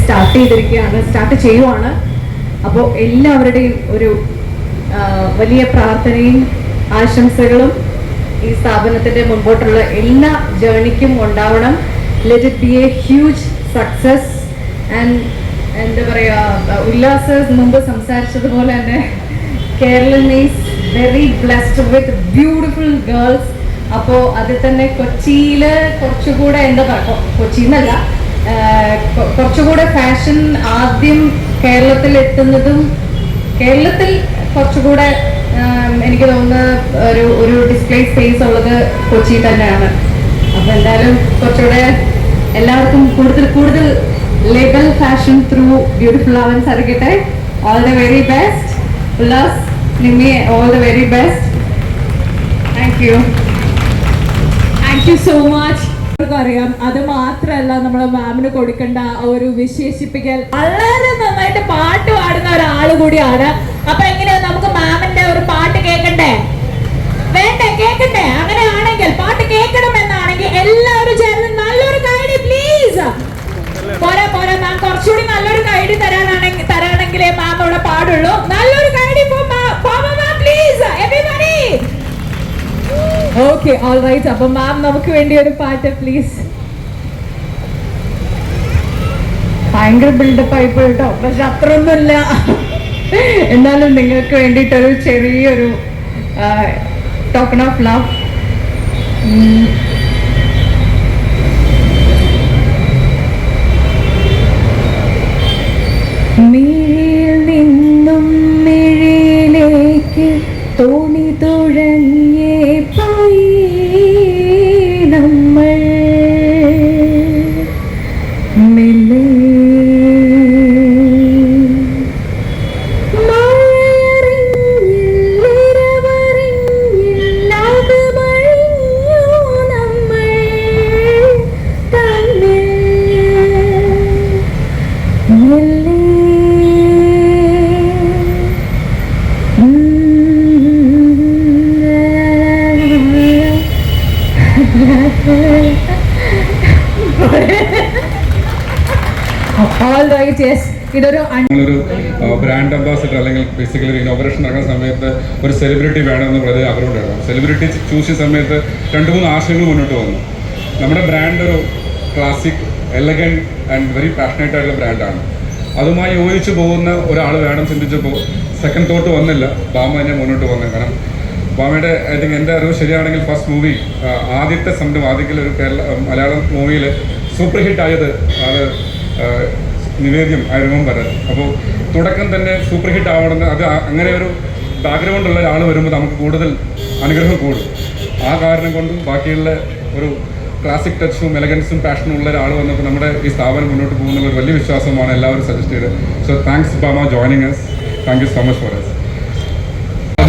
Start ചെയ്തിരിക്കുകയാണ്. Start ചെയ്യുവാണ്. അപ്പോൾ എല്ലാവരുടെയും ഒരു വലിയ പ്രാർത്ഥനയും ആശംസകളും ഈ സ്ഥാപനത്തിന്റെ മുമ്പോട്ടുള്ള എല്ലാ ജേണിക്കും ഉണ്ടാവണം. Let it be a huge success and എന്താ പറയുക ഉല്ലാസ് മുമ്പ് സംസാരിച്ചതുപോലെ തന്നെ Keralam is very blessed with beautiful girls അപ്പോൾ അതിൽ തന്നെ കൊച്ചിയിൽ കുറച്ചുകൂടെ എന്താ പറയുക കൊച്ചിന്നല്ല കുറച്ചുകൂടെ ഫാഷൻ ആദ്യം കേരളത്തിൽ എത്തുന്നതും കേരളത്തിൽ കുറച്ചുകൂടെ എനിക്ക് തോന്നുന്ന ഒരു ഒരു ഡിസ്പ്ലേ സ്പേസ് ഉള്ളത് കൊച്ചി തന്നെയാണ്. അപ്പോൾ എന്തായാലും കുറച്ചുകൂടെ എല്ലാവർക്കും കൂടുതൽ കൂടുതൽ ലേബൽ ഫാഷൻ ത്രൂ ബ്യൂട്ടിഫുൾ ആവാൻ സാധിക്കട്ടെ all the very best Ullas Nimmi all the very best thank you thank you so much അറിയാം. അത് മാത്രല്ല നമ്മളെ മാമിന് കൊടുക്കേണ്ട ഒരു വിശേഷിപ്പിക്കൽ. വളരെ നന്നായിട്ട് പാട്ട് പാടുന്ന ഒരാൾ കൂടിയാണ്. അപ്പൊ എങ്ങനെയാ നമുക്ക് മാമിന്റെ ഒരു പാട്ട് കേൾക്കണ്ടേ? വേണ്ടേ? കേൾക്കണ്ടേ? അങ്ങനെയാണെങ്കിൽ പാട്ട് കേൾക്കണം എന്നാണെങ്കിൽ എല്ലാവരും ചേർന്ന് നല്ലൊരു കൈഡി പ്ലീസ് പോരാ പോരാ മാം കുറച്ചുകൂടി നല്ലൊരു കൈഡി തരാനാണെങ്കിൽ തരാണെങ്കിലേ മാം അവിടെ പാടുള്ളൂ. നല്ലൊരു ഓക്കെ ഓൾ റൈറ്റ് അപ്പൊ മാം നമുക്ക് വേണ്ടി ഒരു പാട്ട് പ്ലീസ് ഭയങ്കര ബിൽഡപ്പ് ആയി പോയിട്ടോ പക്ഷെ അത്രയൊന്നുമില്ല. എന്നാലും നിങ്ങൾക്ക് വേണ്ടിയിട്ടൊരു ചെറിയൊരു ടോക്കൺ ഓഫ് ലവ് തോണി തുഴഞ്ഞേ പോയി. ഇതൊരു ബ്രാൻഡ് അംബാസിഡർ അല്ലെങ്കിൽ ബേസിക്കലി ഒരു ഇനോഗ്രേഷൻ നടക്കുന്ന സമയത്ത് ഒരു സെലിബ്രിറ്റി വേണമെന്ന് വളരെ ആഗ്രഹമുണ്ടായിരുന്നു. സെലിബ്രിറ്റി ചൂസ് ചെയ്യുന്ന സമയത്ത് രണ്ട് മൂന്ന് ആശയങ്ങൾ മുന്നോട്ട് വന്നു. നമ്മുടെ ബ്രാൻഡ് ഒരു classic elegant and very passionate ആയിട്ടുള്ള ബ്രാൻഡാണ് അതുമായി യോജിച്ച് പോകുന്ന ഒരാൾ വേണം ചിന്തിച്ചപ്പോൾ സെക്കൻഡ് തോട്ട് വന്നില്ല. ബാമ തന്നെ മുന്നോട്ട് വന്നത് കാരണം ബാമയുടെ ഐ തിങ്ക് എന്റെ അറിവ് ശരിയാണെങ്കിൽ ഫസ്റ്റ് മൂവി ആദ്യത്തെ സംരംഭം ആദ്യത്തിൽ ഒരു കേരള മലയാളം മൂവിയിൽ സൂപ്പർ ഹിറ്റ് ആയത് അത് നിവേദ്യം ഐ റിമെമ്പർ അപ്പോൾ തുടക്കം തന്നെ സൂപ്പർ ഹിറ്റ് ആവണമെന്ന് അത് അങ്ങനെ ഒരു ബാക്ക്ഗ്രൗണ്ടുള്ള ഒരാൾ വരുമ്പോൾ നമുക്ക് കൂടുതൽ അനുഗ്രഹം കൂടും. ആ കാരണം കൊണ്ടും ബാക്കിയുള്ള ഒരു ക്ലാസിക് ടച്ചും എലഗൻസും പാഷനും ഉള്ള ഒരാൾ വന്നപ്പോൾ നമ്മുടെ ഈ സ്ഥാപനം മുന്നോട്ട് പോകുന്ന ഒരു വലിയ വിശ്വാസമാണ് എല്ലാവരും സജസ്റ്റ് ചെയ്തത്. So thanks Bama joining us thank you so much for us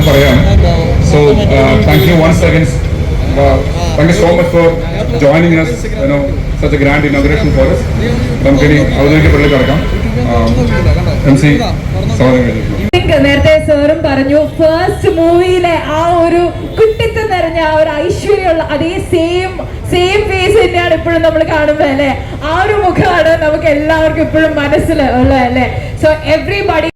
പറയാം. So thank you once again thank you so much for joining us you know such a grand inauguration for us നമുക്കിനി ഔദ്യോഗിക പള്ളി കടക്കാം. M C സ്വാഗതം think നേരത്തെ സാറും പറഞ്ഞു first മൂവിയിലെ ആ ഒരു കുട്ടിത്തം നിറഞ്ഞ ആ ഒരു ഐശ്വര്യമുള്ള അതേ സെയിം സെയിം ഫേസ് തന്നെയാണ് ഇപ്പോഴും നമ്മൾ കാണുന്നത് അല്ലേ? ആ ഒരു മുഖമാണ് നമുക്ക് എല്ലാവർക്കും ഇപ്പോഴും മനസ്സിൽ ഉള്ളത് അല്ലേ? So everybody